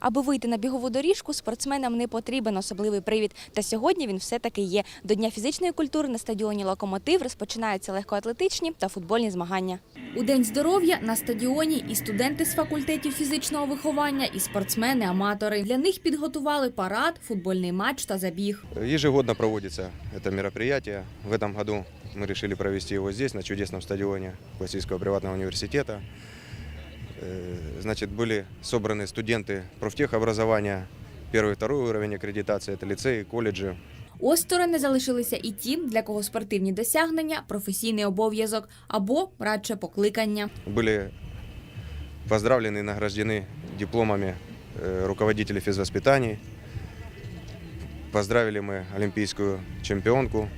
Аби вийти на бігову доріжку, спортсменам не потрібен особливий привід. Та сьогодні він все-таки є. До Дня фізичної культури на стадіоні Локомотив розпочинаються легкоатлетичні та футбольні змагання. У День здоров'я на стадіоні і студенти з факультетів фізичного виховання, і спортсмени-аматори. Для них підготували парад, футбольний матч та забіг. Ежегодно проводится это мероприятие. В этом году мы решили провести его здесь, на чудесном стадионе Классического приватного университета. Э, Значит, были собраны студенты профтехобразования, первый и второй уровень аккредитации, это лицеи, колледжи. Осторонь не залишилися і ті, для кого спортивні досягнення професійний обов'язок або радше покликання. Были поздравлены и награждены дипломами э, руководители физвоспитаний. Поздравили мы олимпийскую чемпионку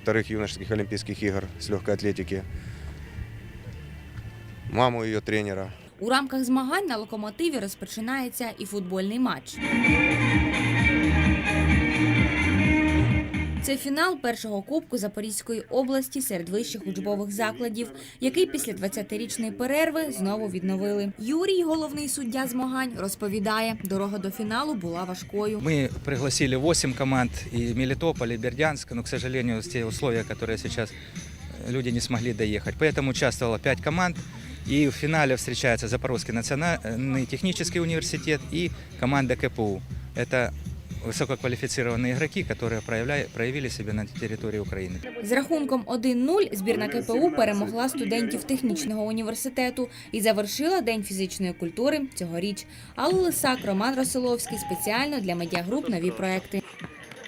вторых юношеских олимпийских игр с легкой атлетики, маму ее тренера. У рамках змагань на локомотиві розпочинається і футбольний матч. Це фінал першого кубку Запорізької області серед вищих учбових закладів, який після 20-річної перерви знову відновили. Юрій, головний суддя змагань, розповідає, дорога до фіналу була важкою. Мы пригласили 8 команд и Мелитополь, и Бердянск, но, к сожалению, с те условия, которые сейчас э, люди не смогли доехать. Поэтому участвовало 5 команд. И в финале встречается Запорожский национальный технический университет и команда КПУ. Это высококвалифицированные игроки, которые проявляя- проявили себя на территории Украины. З рахунком 1-0 збірна КПУ перемогла студентів технічного університету і завершила День фізичної культури цьогоріч. Алла Лисак, Роман Росиловський спеціально для медіагруп нові проекти.